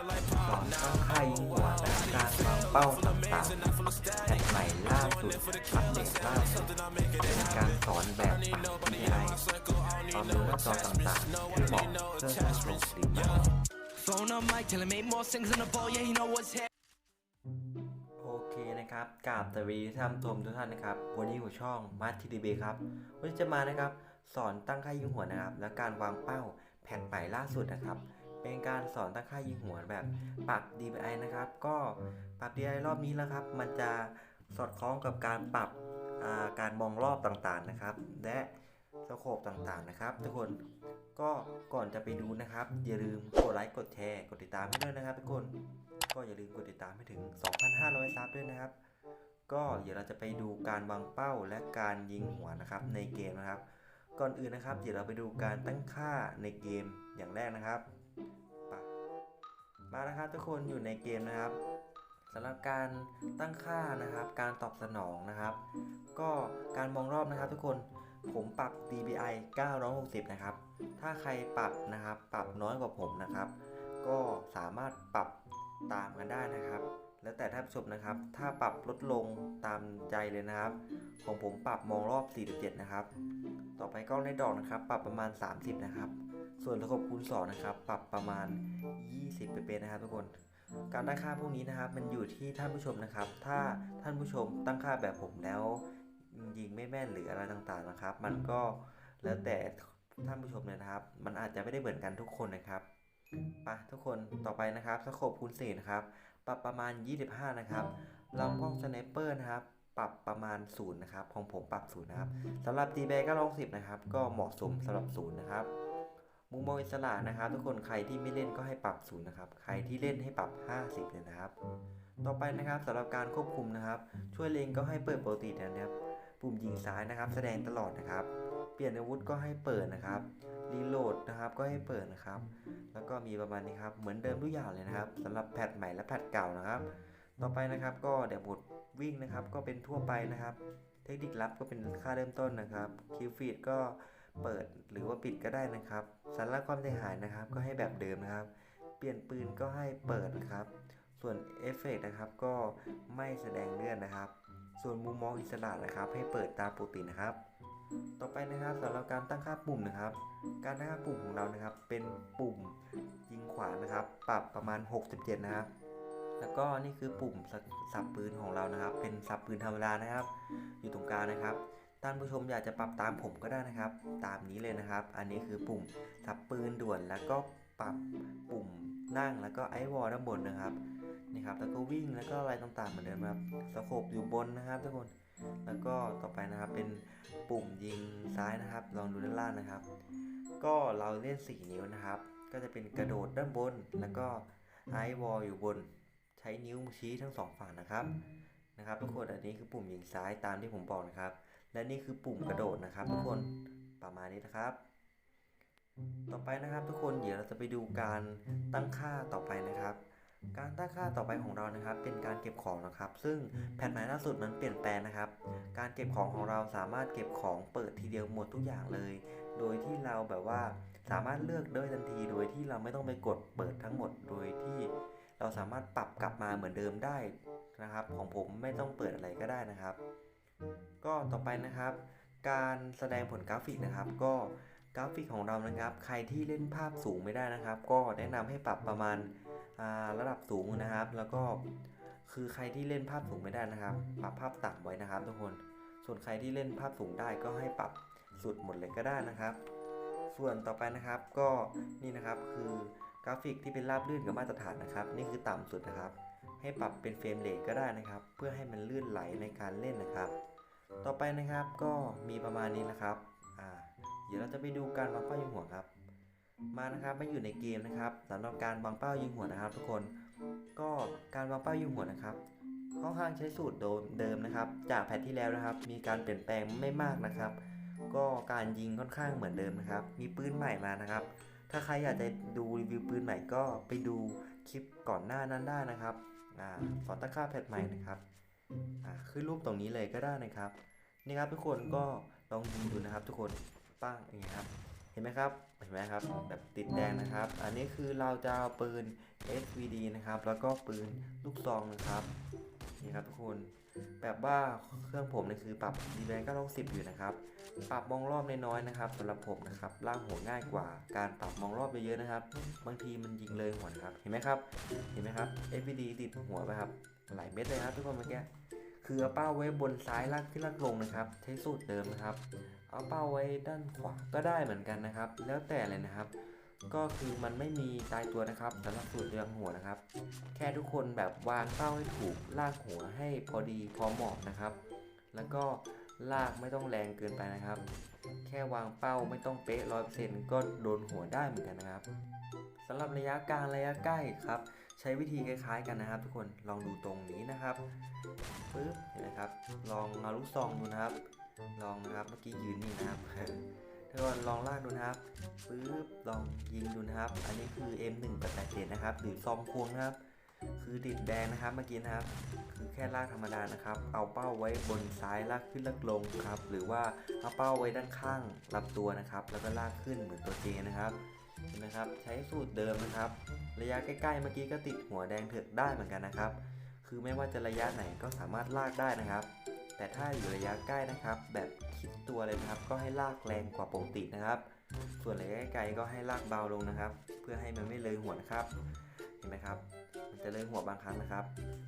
สอนตั้งค่ายิงหัวและการวางเป้าต่างๆแผนใหม่ล่าสุดอัปเดตล่าสุดเป็นการสอนแบบปรับ AI ความรู้หน้าจอต่างๆที่เหมาะเพื่อการลงสีมาโอเคนะครับกราบสวัสดีท่านผู้ชมทุกท่านนะครับ วันนี้หัวช่องมาร์ทีดีเบครับ วันนี้จะมานะครับ สอนตั้งค่ายิงหัวนะครับ และการวางเป้าแผ่นใหม่ล่าสุดนะครับ เป็นการสอนตั้งค่ายิงหัวแบบปรับ DPI นะครับ ก็ปรับ DPI รอบนี้แล้วครับ มันจะสอดคล้องกับการปรับอ่าการมองรอบต่างๆนะครับ และสโคปต่างๆนะครับ ทุกคนก็ก่อนจะไปดูนะครับ อย่าลืมกดไลค์กดแชร์กดติดตามให้ด้วยนะครับ ทุกคนก็อย่าลืมกดติดตามให้ถึง 2,500 ซับด้วยนะครับ ก็เดี๋ยวเราจะไปดูการวางเป้าและการยิงหัวนะครับในเกมนะครับ ก่อนอื่นนะครับ เดี๋ยวเราไปดูการตั้งค่าในเกมอย่างแรกนะครับไป มานะครับทุกคนอยู่ในเกมนะครับสำหรับการตั้งค่านะครับ การตอบสนองนะครับ ก็การมองรอบนะครับทุกคนผมปรับ DPI 960 นะครับ ถ้าใครปรับนะครับ ปรับน้อยกว่าผมนะครับ ก็สามารถปรับตามกันได้นะครับ แล้วแต่ท่านผู้ชมนะครับ ถ้าปรับลดลงตามใจเลยนะครับ ของผมปรับมองรอบ 47 นะครับ ต่อไปกล้องในดอกนะครับ ปรับประมาณ 30 นะครับ ส่วนระบบคูณ2นะครับปรับประมาณ 20 เปอร์เซ็นต์นะครับทุกคน การตั้งค่าพวกนี้นะครับมันอยู่ที่ท่านผู้ชมนะครับ ถ้าท่านผู้ชมตั้งค่าแบบผมแล้วยิงไม่แม่นหรืออะไรต่างๆนะครับ มันก็แล้วแต่ท่านผู้ชมเลยนะครับ มันอาจจะไม่ได้เหมือนกันทุกคนนะครับไปทุกคนต่อไปนะครับสโคปคูณ4นะครับปรับประมาณ 25 นะครับลำกล้องสไนเปอร์นะครับปรับประมาณ0นะครับของผมปรับ0นะครับสำหรับตีแบก็ลอง 10 นะครับ ก็เหมาะสมสำหรับ0นะครับ มุมมองอิสระนะครับ ทุกคนใครที่ไม่เล่นก็ให้ปรับ0นย์นะครับ ใครที่เล่นให้ปรับ 50เลยนะครับ ต่อไปนะครับสำหรับการควบคุมนะครับ ช่วยเลงก็ให้เปิดปกตินะครับ ปุ่มยิงซ้ายนะครับ แสดงตลอดนะครับ เปลี่ยนอาวุธก็ให้เปิดนะครับรีโหลดนะครับก็ให้เปิดนะครับ แล้วก็มีประมาณนี้ครับเหมือนเดิมทุกอย่างเลยนะครับสำหรับแพทใหม่และแพทเก่านะครับ ต่อไปนะครับก็เดี๋ยวบทวิ่งนะครับก็เป็นทั่วไปนะครับ เทคนิคลับก็เป็นค่าเริ่มต้นนะครับคิวฟีดก็ เปิดหรือว่าปิดก็ได้นะครับสัญลักษณ์ความเสียหายนะครับ ก็ให้แบบเดิมนะครับ เปลี่ยนปืนก็ให้เปิดนะครับ ส่วนเอฟเฟกต์นะครับก็ไม่แสดงเลื่อนนะครับ ส่วนมุมมองอิสระนะครับ ให้เปิดตามปกตินะครับ ต่อไปนะครับสำหรับการตั้งค่าปุ่มนะครับ การตั้งค่าปุ่มของเรานะครับ เป็นปุ่มยิงขวานะครับ ปรับประมาณ 67 นะครับแล้วก็นี่คือปุ่มสับปืนของเรานะครับ เป็นสับปืนธรรมดานะครับ อยู่ตรงกลางนะครับ ท่านผู้ชมอยากจะปรับตามผมก็ได้นะครับ ตามนี้เลยนะครับ อันนี้คือปุ่มสับปืนด่วนแล้วก็ปรับปุ่มนั่งแล้วก็ไอวอลด้านบนนะครับนี่ครับแล้วก็วิ่งแล้วก็อะไรต่างๆเหมือนเดิมครับสโคปอยู่บนนะครับทุกคนแล้วก็ต่อไปนะครับเป็นปุ่มยิงซ้ายนะครับ ลองดูด้านล่างนะครับ ก็เราเล่น 4 นิ้วนะครับ ก็จะเป็นกระโดดด้านบน แล้วก็ไอวอลอยู่บน ใช้นิ้วชี้ทั้งสองฝั่งนะครับนะครับทุกคนอันนี้คือปุ่มยิงซ้ายตามที่ผมบอกนะครับ และนี่คือปุ่มกระโดดนะครับ ทุกคนประมาณนี้นะครับ ต่อไปนะครับ ทุกคนเดี๋ยวเราจะไปดูการตั้งค่าต่อไปนะครับ การตั้งค่าต่อไปของเรานะครับ เป็นการเก็บของนะครับ ซึ่งแผ่นใหม่ล่าสุดมันเปลี่ยนแปลงนะครับ การเก็บของของเราสามารถเก็บของเปิดทีเดียวหมดทุกอย่างเลย โดยที่เราแบบว่าสามารถเลือกได้ทันที โดยที่เราไม่ต้องไปกดเปิดทั้งหมดโดยที่เราสามารถปรับกลับมาเหมือนเดิมได้นะครับ ของผมไม่ต้องเปิดอะไรก็ได้นะครับ ก็ต่อไปนะครับ การแสดงผลกราฟิกนะครับ ก็กราฟิกของเรานะครับ ใครที่เล่นภาพสูงไม่ได้นะครับ ก็แนะนำให้ปรับประมาณาระดับสูงนะครับ แล้วก็คือใครที่เล่นภาพสูงไม่ได้นะครับ ปรับภาพต่ำไว้นะครับ ทุกคน ส่วนใครที่เล่นภาพสูงได้ก็ให้ปรับสุดหมดเลยก็ได้นะครับ ส่วนต่อไปนะครับก็นี่นะครับคือกราฟิกที่เป็นราบลื่นกับมาตรฐานนะครับ นี่คือต่ำสุดนะครับ ให้ปรับเป็นเฟรมเรทก็ได้นะครับ เพื่อให้มันลื่นไหลในการเล่นนะครับ ต่อไปนะครับก็มีประมาณนี้นะครับอ่าเดี๋ยวเราจะไปดูการวางเป้ายิงหัวครับ มานะครับมาอยู่ในเกมนะครับสำหรับการวางเป้ายิงหัวนะครับ ทุกคนก็การวางเป้ายิงหัวนะครับค่อนข้างใช้สูตรเดิมนะครับ จากแพทที่แล้วนะครับ มีการเปลี่ยนแปลงไม่มากนะครับ ก็การยิงค่อนข้างเหมือนเดิมนะครับ มีปืนใหม่มานะครับ ถ้าใครอยากจะดูรีวิวปืนใหม่ก็ไปดูคลิปก่อนหน้านั้นได้นะครับอ่าสอตั้งค่าแพทใหม่นะครับ ขึ้นรูปตรงนี้เลยก็ได้นะครับ นี่ครับทุกคนก็ลองดูนะครับ ทุกคนป้างอย่างเงี้ยครับ เห็นไหมครับ เห็นไหมครับ แบบติดแดงนะครับ อันนี้คือเราจะเอาปืน SVD นะครับ แล้วก็ปืนลูกซองนะครับนี่ครับทุกคน แบบว่าเครื่องผมเนี่ยคือปรับดีแบนก็ต้องสิบอยู่นะครับ ปรับมองรอบน้อยๆนะครับสำหรับผมนะครับล่างหัวง่ายกว่า การปรับมองรอบเยอะๆนะครับ บางทีมันยิงเลยหัวนะครับ เห็นไหมครับ เห็นไหมครับ FPD ติดหัวไปครับ หลายเม็ดเลยครับทุกคนเมื่อกี้คือเอาเป้าไว้บนซ้ายลากขึ้นลากลงนะครับ ใช้สูตรเดิมนะครับ เอาเป้าไว้ด้านขวาก็ได้เหมือนกันนะครับ แล้วแต่เลยนะครับ ก็คือมันไม่มีตายตัวนะครับสำหรับสูตรเรืองหัวนะครับ แค่ทุกคนแบบวางเป้าให้ถูกลากหัวให้พอดีพอเหมาะนะครับ แล้วก็ลากไม่ต้องแรงเกินไปนะครับ แค่วางเป้าไม่ต้องเป๊ะร้อยเปอร์เซ็นต์ก็โดนหัวได้เหมือนกันนะครับสำหรับระยะกลางระยะใกล้ครับ ใช้วิธีคล้ายๆกันนะครับ ทุกคนลองดูตรงนี้นะครับปึ๊บเห็นไหมครับ ลองเอาลูกซองดูนะครับ ลองนะครับเมื่อกี้ยืนนี่นะครับทุกคนลองลากดูนะครับปึ๊บลองยิงดูนะครับ อันนี้คือ M187 นะครับหรือซองพวงนะครับ คือติดแดงนะครับเมื่อกี้นะครับ คือแค่ลากธรรมดานะครับ เอาเป้าไว้บนซ้ายลากขึ้นลากลงครับ หรือว่าเอาเป้าไว้ด้านข้างลำตัวนะครับ แล้วก็ลากขึ้นเหมือนตัวเจนะครับ นไหมครับ ใช้สูตรเดิมนะครับ ระยะใกล้ๆเมื่อกี้ก็ติดหัวแดงเถือกได้เหมือนกันนะครับ คือไม่ว่าจะระยะไหนก็สามารถลากได้นะครับ แต่ถ้าอยู่ระยะใกล้นะครับ แบบคิดตัวเลยนะครับ ก็ให้ลากแรงกว่าปกตินะครับ ส่วนระยะไกลก็ให้ลากเบาลงนะครับ เพื่อให้มันไม่เลยหัวนะครับ เห็นไหมครับ มันจะเลยหัวบางครั้งนะครับ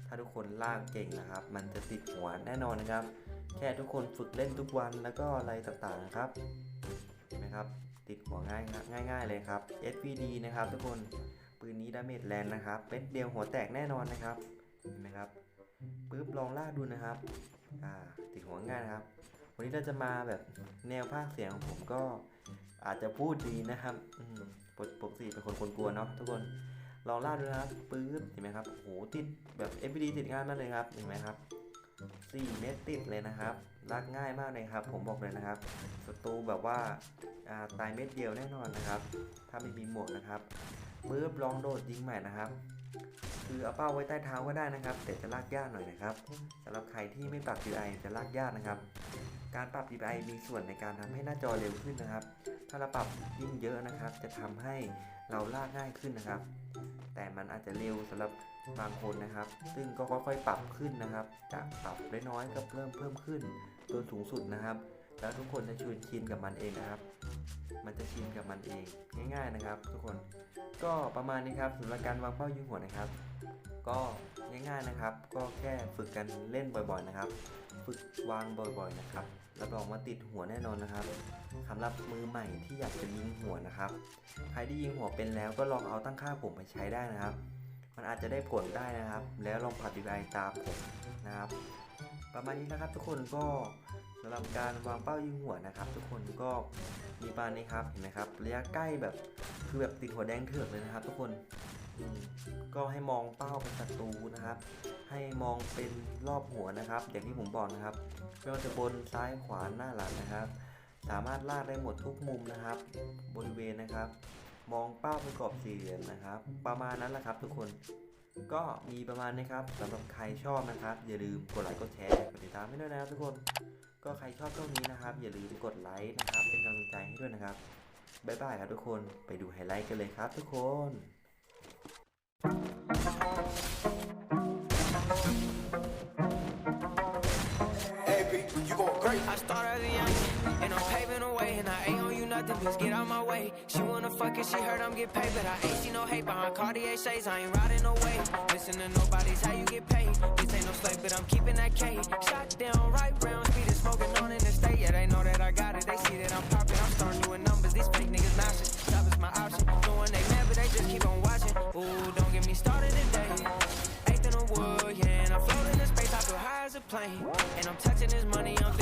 ถ้าทุกคนลากเก่งนะครับ มันจะติดหัวแน่นอนนะครับ แค่ทุกคนฝึกเล่นทุกวันแล้วก็อะไรต่างๆนะครับ เห็นไหมครับ ติดหัวง่ายง่ายๆเลยครับ SVD นะครับ ทุกคนปืนนี้ดาเมจแรงนะครับเม็ดเดียวหัวแตกแน่นอนนะครับเห็นไหมครับปึ๊บลองลากดูนะครับอ่าติดหัวง่ายนะครับ วันนี้เราจะมาแบบแนวภาคเสียงของผมก็อาจจะพูดดีนะครับปกปกติเป็นคนกลัวเนาะทุกคนลองลากดูนะครับปึ๊บเห็นไหมครับโอ้โหติดแบบ FPD ติดง่ายมากเลยครับเห็นไหมครับ 4 เม็ดติดเลยนะครับลากง่ายมากเลยครับ ผมบอกเลยนะครับศัตรูแบบว่าาตายเม็ดเดียวแน่นอนนะครับ ถ้าไม่มีหมวกนะครับปึ๊บลองโดดยิงใหม่นะครับ คือเอาเป้าไว้ใต้เท้าก็ได้นะครับ แต่จะลากยากหน่อยนะครับสำหรับใครที่ไม่ปรับ DPI จะลากยากนะครับ การปรับ DPI มีส่วนในการทำให้หน้าจอเร็วขึ้นนะครับ ถ้าเราปรับยิ่งเยอะนะครับ จะทำให้เราลากง่ายขึ้นนะครับ แต่มันอาจจะเร็วสำหรับ บางคนนะครับ ซึ่งก็ค่อยๆปรับขึ้นนะครับ จากปรับเล่น้อยก็เริ่มเพิ่มขึ้นจนสูงสุดนะครับ แล้วทุกคนจะชวนชินกับมันเองนะครับ มันจะชินกับมันเองง่าย ๆนะครับ ทุกคนก็ประมาณนี้ครับสำหรับการวางเป้ายิงหัวนะครับ ก็ง่ายๆนะครับ ก็แค่ฝึกกันเล่นบ่อยๆนะครับ ฝึกวางบ่อยๆนะครับรับรองว่าติดหัวแน่นอนนะครับสำหรับมือใหม่ที่อยากจะยิงหัวนะครับ ใครที่ยิงหัวเป็นแล้วก็ลองเอาตั้งค่าผมไปใช้ได้นะครับ มันอาจจะได้ผลได้นะครับ แล้วลองปฏิบัติตามผมนะครับ ประมาณนี้นะครับทุกคนก็สำหรับการวางเป้ายิงหัวนะครับ ทุกคนก็มีปาณนี้ครับเห็นไหมครับระยะใกล้แบบคือแบบติดหัวแดงเถือกเลยนะครับ ทุกคนก็ให้มองเป้าเป็นศัตรูนะครับ ให้มองเป็นรอบหัวนะครับ อย่างที่ผมบอกนะครับไม่ว่าจะบนซ้ายขวาหน้าหลังนะครับ สามารถลากได้หมดทุกมุมนะครับ บริเวณนะครับ มองเป้าเป็นกรอบสี่เหลี่ยมนะครับ ประมาณนั้นแหละครับ ทุกคนก็มีประมาณนี้ครับสำหรับใครชอบนะครับ อย่าลืมกดไลค์กดแชร์กดติดตามให้ด้วยนะครับทุกคนก็ใครชอบช่องนี้นะครับ อย่าลืมกดไลค์นะครับ เป็นกำลังใจให้ด้วยนะครับบ๊ายบายครับทุกคนไปดูไฮไลท์กันเลยครับ ทุกคน get out my way. She wanna fuck it, she heard I'm get paid, but I ain't see no hate behind Cartier shades, I ain't riding away. Listen to nobody's how you get paid. This ain't no slave, but I'm keeping that K. Shot down, right round, speed is smoking on in the state, yeah, they know that I got it. They see that I'm popping, I'm starting doing numbers. These fake niggas nonsense. Stop is my option. Knowing they but they just keep on watching. Ooh, don't get me started today. Eighth in the wood, yeah, and I'm floating in space. I feel high as a plane, and I'm touching this money. I'm